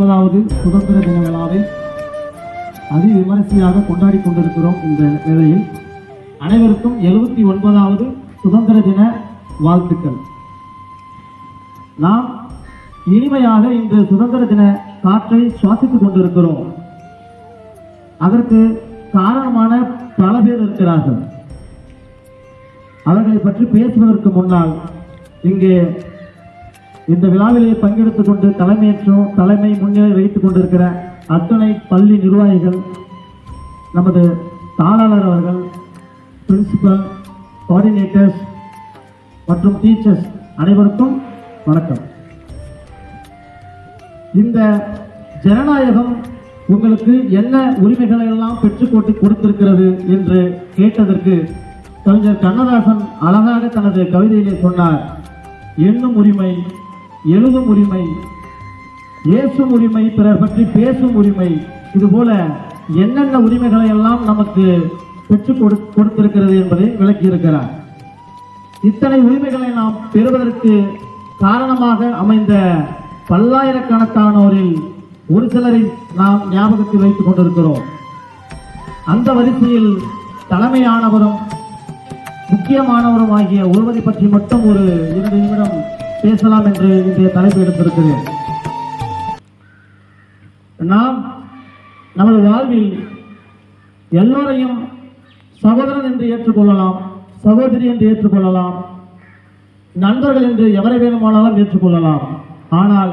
முப்பதாவது சுதந்திர தின விழாவை அதி விமரிசையாக கொண்டாடி கொண்டிருக்கிறோம் இந்த வேளையில். அனைவருக்கும் எழுபத்தி ஒன்பதாவது சுதந்திர தின வாழ்த்துக்கள். நாம் இனிமையாக இந்த சுதந்திர தின காற்றை சுவாசித்துக் கொண்டிருக்கிறோம். அதற்கு காரணமான பல பேர் இருக்கிறார்கள். அவர்களை பற்றி பேசுவதற்கு முன்னால் இங்கே இந்த விழாவிலே பங்கெடுத்துக் கொண்டு தலைமையேற்றும் தலைமை முன்னிலை வைத்துக் கொண்டிருக்கிற அத்தனை பள்ளி நிர்வாகிகள் நமது தாளாளர் அவர்கள் பிரின்சிபல் கோஆர்டினேட்டர்ஸ் மற்றும் டீச்சர்ஸ் அனைவருக்கும் வணக்கம். இந்த ஜனநாயகம் உங்களுக்கு என்ன உரிமைகளை எல்லாம் பெற்றுக்கோட்டு கொடுத்திருக்கிறது என்று கேட்டதற்கு கவிஞர் கண்ணதாசன் அழகாக தனது கவிதையிலே சொன்னார் எண்ணும் உரிமை எழுதும் உரிமை ஏசும் உரிமை பிறர் பற்றி பேசும் உரிமை இதுபோல என்னென்ன உரிமைகளை எல்லாம் நமக்கு பெற்றுக் கொடு கொடுத்திருக்கிறது என்பதை விளக்கியிருக்கிறார். இத்தனை உரிமைகளை நாம் பெறுவதற்கு காரணமாக அமைந்த பல்லாயிரக்கணக்கானோரில் ஒரு சிலரை நாம் ஞாபகத்தில் வைத்துக் கொண்டிருக்கிறோம். அந்த வரிசையில் தலைமையானவரும் முக்கியமானவரும் ஆகிய ஒருவரை பற்றி மட்டும் ஒரு இரண்டு நிமிடம் பேசலாம் என்று இன்றைய தலைப்பு எடுத்திருக்கிறேன் நாம் நமது வாழ்வில் எல்லோரையும் சகோதரன் என்று ஏற்றுக்கொள்ளலாம் சகோதரி என்று ஏற்றுக்கொள்ளலாம் நண்பர்கள் என்று எவரை வேணுமானாலும் ஏற்றுக்கொள்ளலாம். ஆனால்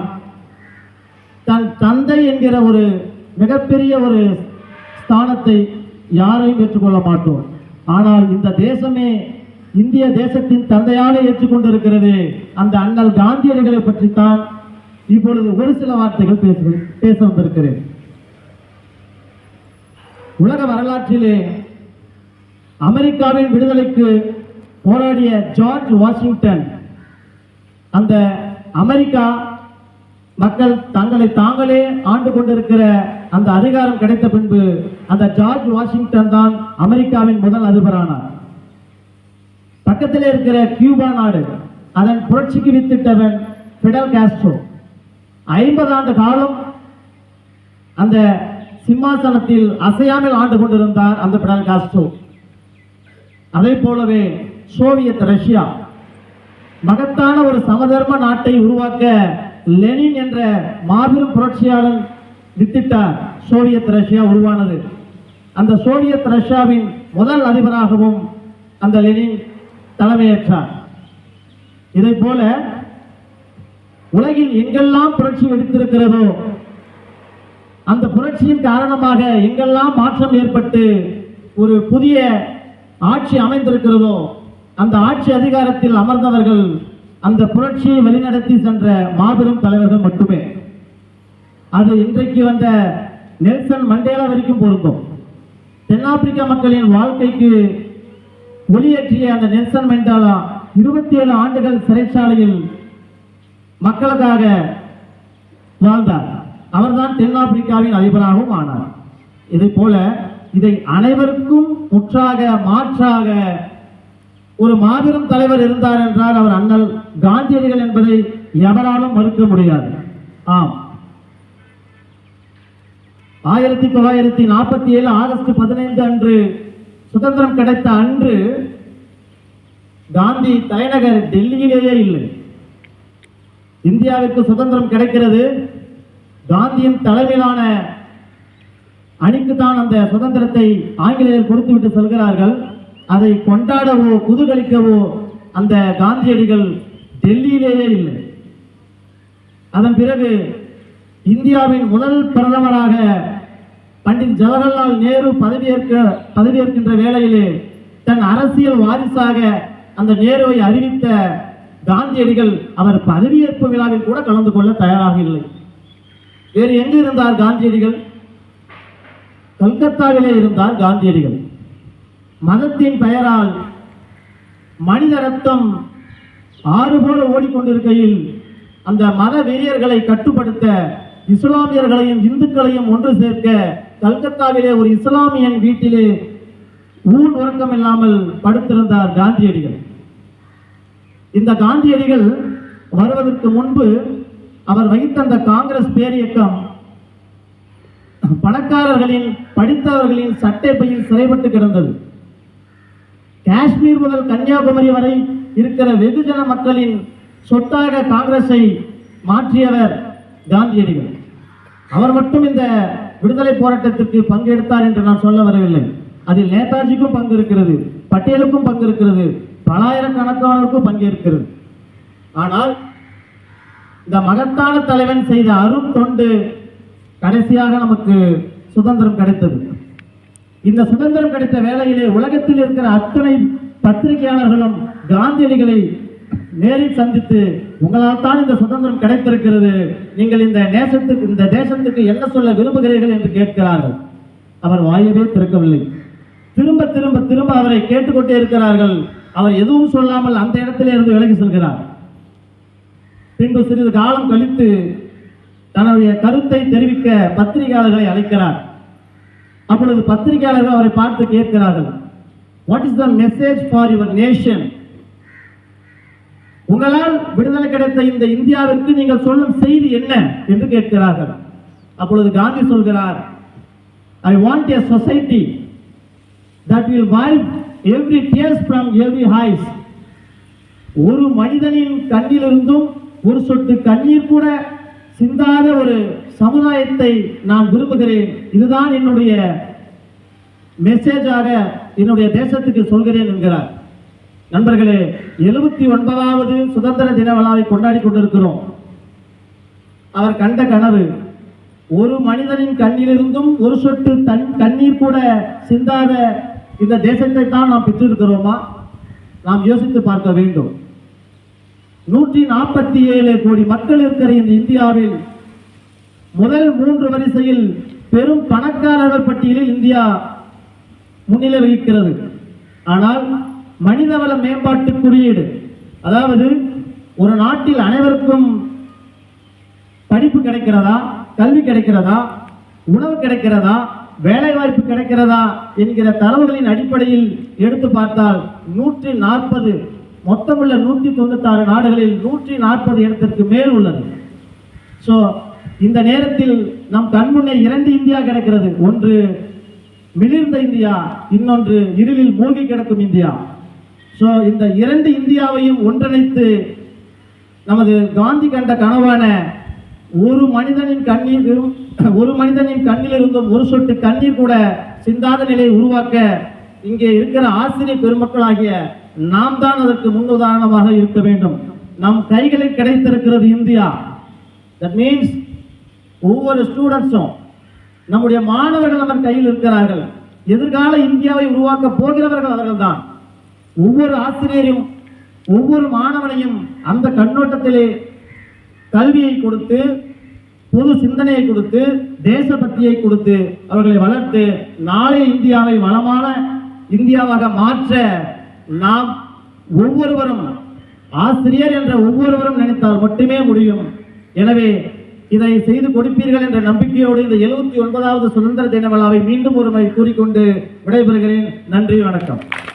தன் தந்தை என்கிற ஒரு மிகப்பெரிய ஒரு ஸ்தானத்தை யாரையும் ஏற்றுக்கொள்ள மாட்டோம். ஆனால் இந்த தேசமே இந்திய தேசத்தின் தந்தையாக ஏற்றுக்கொண்டிருக்கிறது அந்த அண்ணல் காந்தியடிகளை பற்றித்தான் இப்பொழுது ஒரு சில வார்த்தைகள் பேச பேச வந்திருக்கிறேன். உலக வரலாற்றிலே அமெரிக்காவின் விடுதலைக்கு போராடிய ஜார்ஜ் வாஷிங்டன் அந்த அமெரிக்கா மக்கள் தங்களை தாங்களே ஆண்டு கொண்டிருக்கிற அந்த அதிகாரம் கிடைத்த பின்பு அந்த ஜார்ஜ் வாஷிங்டன் தான் அமெரிக்காவின் முதல் அதிபரானார். பக்கத்தில் இருக்கிற கியூபா நாடு அதன் புரட்சிக்கு வித்திட்டவன் பிடல் காஸ்ட்ரோ. ஐம்பது ஆண்டு காலம் அந்த சிம்மாசனத்தில் அசையாமல் ஆண்டு கொண்டிருந்தார் அந்த பிடல் காஸ்ட்ரோ. அதே போலவே சோவியத் ரஷ்யா. மகத்தான ஒரு சமதர்ம நாட்டை உருவாக்க லெனின் என்ற மாபெரும் புரட்சியாளன் வித்திட்டார் சோவியத் ரஷ்யா உருவானது. அந்த சோவியத் ரஷ்யாவின் முதல் அதிபராகவும் அந்த லெனின் தலைமையேற்றார். இதை போல உலகில் எங்கெல்லாம் புரட்சி வெடித்திருக்கிறதோ அந்த புரட்சியின் காரணமாக எங்கெல்லாம் மாற்றம் ஏற்பட்டு ஒரு புதிய ஆட்சி அமைந்திருக்கிறதோ அந்த ஆட்சி அதிகாரத்தில் அமர்ந்தவர்கள் அந்த புரட்சியை வழிநடத்தி சென்ற மாபெரும் தலைவர்கள் மட்டுமே. அது இன்றைக்கு வந்த நெல்சன் மண்டேலா வரைக்கும் பொருந்தும். தென்னாப்பிரிக்க மக்களின் வாழ்க்கைக்கு ஒளியேற்றிய அந்த நெல்சன் மெண்டாலா இருபத்தி ஏழு ஆண்டுகள் சிறைச்சாலையில் மக்களுக்காக வாழ்ந்தார். அவர்தான் தென்னாப்பிரிக்காவின் அதிபராகவும் ஆனார். இதை போல இதை அனைவருக்கும் முற்றாக மாற்றாக ஒரு மாபெரும் தலைவர் இருந்தார் என்றால் அவர் அண்ணல் காந்தியடிகள் என்பதை எவராலும் மறுக்க முடியாது. ஆம். ஆயிரத்தி தொள்ளாயிரத்தி நாற்பத்தி ஏழு ஆகஸ்ட் பதினைந்து அன்று சுதந்திரம் கிடைத்த அன்று காந்தி தலைநகர் டெல்லியிலேயே இல்லை. இந்தியாவிற்கு சுதந்திரம் கிடைக்கிறது. காந்தியின் தலைமையிலான அணிக்கு தான் அந்த சுதந்திரத்தை ஆங்கிலேயர் கொடுத்துவிட்டு செல்கிறார்கள். அதை கொண்டாடவோ குதூகலிக்கவோ அந்த காந்தியடிகள் டெல்லியிலேயே இல்லை. அதன் பிறகு இந்தியாவின் முதல் பிரதமராக பண்டிட் ஜவஹர்லால் நேரு பதவியேற்க பதவியேற்கின்ற வேளையிலே தன் அரசியல் வாரிசாக அந்த நேருவை அறிவித்த காந்தியடிகள் அவர் பதவியேற்பு விழாவில் கூட கலந்து கொள்ள தயாராக இல்லை. வேறு எங்கு இருந்தார் காந்தியடிகள்? கல்கத்தாவிலே இருந்தார் காந்தியடிகள். மதத்தின் பெயரால் மனித ரத்தம் ஆறு போல ஓடிக்கொண்டிருக்கையில் அந்த மத வெறியர்களை கட்டுப்படுத்த இஸ்லாமியர்களையும் இந்துக்களையும் ஒன்று சேர்க்க கல்கத்தாவிலே ஒரு இஸ்லாமியன் வீட்டிலே ஊன் உறக்கம் இல்லாமல் படுத்திருந்தார் காந்தியடிகள். இந்த காந்தியடிகள் வருவதற்கு முன்பு அவர் வகித்த அந்த காங்கிரஸ் பேரியக்கம் பணக்காரர்களின் படித்தவர்களின் சட்டை பையில் சிறைப்பட்டு கிடந்தது. காஷ்மீர் முதல் கன்னியாகுமரி வரை இருக்கிற வெகுஜன மக்களின் சொத்தாக காங்கிரஸை மாற்றியவர் காந்தியடிகள். அவர் மட்டும் இந்த விடுதலை போராட்டத்திற்கு பங்கெடுத்தார் என்று நான் சொல்ல வரவில்லை. அதில் நேதாஜிக்கும் பங்கு இருக்கிறது பட்டேலுக்கும் பங்கு இருக்கிறது பலாயிரக்கணக்கானோருக்கும் கணக்கானோருக்கும் பங்கேற்கிறது ஆனால் இந்த மகத்தான தலைவன் செய்த அரும் தொண்டு கடைசியாக நமக்கு சுதந்திரம் கிடைத்தது. இந்த சுதந்திரம் கிடைத்த வேளையிலே உலகத்தில் இருக்கிற அத்தனை பத்திரிகையாளர்களும் காந்தியடிகளை நேரில் சந்தித்து உங்களால் தான் இந்த சுதந்திரம் கிடைத்திருக்கிறது. நீங்கள் இந்த நேசத்துக்கு இந்த தேசத்துக்கு என்ன சொல்ல விரும்புகிறீர்கள் என்று கேட்கிறார்கள். அவர் வாயவே திறக்கவில்லை. திரும்ப திரும்ப திரும்ப அவரை கேட்டுக்கொண்டே இருக்கிறார்கள். அவர் எதுவும் சொல்லாமல் அந்த இடத்திலே இருந்து விலகி செல்கிறார். பின்பு சிறிது காலம் கழித்து தன்னுடைய கருத்தை தெரிவிக்க பத்திரிகையாளர்களை அழைக்கிறார். அப்பொழுது பத்திரிகையாளர்கள் அவரை பார்த்து கேட்கிறார்கள். What is the message for your nation உங்களால் விடுதலை கிடைத்த இந்த இந்தியாவிற்கு நீங்கள் சொல்லும் செய்தி என்ன என்று கேட்கிறார்கள். அப்பொழுது காந்தி சொல்கிறார் I want a society that will wipe every tears from every eyes ஒரு மனிதனின் கண்ணிலிருந்தும் ஒரு சொட்டு கண்ணீர் கூட சிந்தாத ஒரு சமுதாயத்தை நான் விரும்புகிறேன். இதுதான் என்னுடைய மெசேஜாக என்னுடைய தேசத்துக்கு சொல்கிறேன் என்கிறார். நண்பர்களே எழுபத்தி ஒன்பதாவது சுதந்திர தின விழாவை கொண்டாடி கொண்டிருக்கிறோம். அவர் கண்ட கனவு ஒரு மனிதனின் கண்ணிலிருந்தும் ஒரு சொட்டு தன் கண்ணீர் கூட சிந்தாத இந்த தேசத்தை தான் நாம் பெற்றிருக்கிறோமா? நாம் யோசித்து பார்க்க வேண்டும். நூற்றி நாற்பத்தி ஏழு கோடி மக்கள் இருக்கிற இந்த இந்தியாவில் முதல் மூன்று வரிசையில் பெரும் பணக்காரர்கள் பட்டியலில் இந்தியா முன்னிலை வகிக்கிறது. ஆனால் மனிதவள மேம்பாட்டு குறியீடு. அதாவது ஒரு நாட்டில் அனைவருக்கும் படிப்பு கிடைக்கிறதா கல்வி கிடைக்கிறதா உணவு கிடைக்கிறதா வேலை வாய்ப்பு கிடைக்கிறதா என்கிற தரவுகளின் அடிப்படையில் எடுத்து பார்த்தால் நூற்றி நாற்பது மொத்தமுள்ள நூற்றி தொண்ணூத்தாறு நாடுகளில் நூற்றி நாற்பது இடத்திற்கு மேல் உள்ளது. ஸோ இந்த நேரத்தில் நம் கண்முன்னே இரண்டு இந்தியா கிடைக்கிறது. ஒன்று மிளிர்ந்த இந்தியா இன்னொன்று இருளில் மூழ்கி கிடக்கும் இந்தியா. ஸோ இந்த இரண்டு இந்தியாவையும் ஒன்றிணைத்து நமது காந்தி கண்ட கனவான ஒரு மனிதனின் கண்ணீர் ஒரு மனிதனின் கண்ணில் இருந்தும் ஒரு சொட்டு கண்ணீர் கூட சிந்தாத நிலையை உருவாக்க இங்கே இருக்கிற ஆசிரியர் பெருமக்களாகிய நாம் தான் அதற்கு முன்னுதாரணமாக இருக்க வேண்டும். நம் கைகளில் கிடைத்திருக்கிறது இந்தியா. தட் மீன்ஸ் ஒவ்வொரு ஸ்டூடெண்ட்ஸும் நம்முடைய மாணவர்கள் அவர் கையில் இருக்கிறார்கள். எதிர்கால இந்தியாவை உருவாக்க போகிறவர்கள் அவர்கள் தான் ஒவ்வொரு ஆசிரியரும் ஒவ்வொரு மாணவனையும் அந்த கண்ணோட்டத்திலே கல்வியை கொடுத்து பொது சிந்தனையை கொடுத்து தேசபக்தியை கொடுத்து அவர்களை வளர்த்து நாளைய இந்தியாவை வளமான இந்தியாவாக மாற்ற நாம் ஒவ்வொருவரும் ஆசிரியர் என்ற ஒவ்வொருவரும் நினைத்தால் மட்டுமே முடியும். எனவே இதை செய்து கொடுப்பீர்கள் என்ற நம்பிக்கையோடு இந்த எழுபத்தி ஒன்பதாவது சுதந்திர தின விழாவை மீண்டும் ஒருமை கூறிக்கொண்டு விடைபெறுகிறேன். நன்றி வணக்கம்.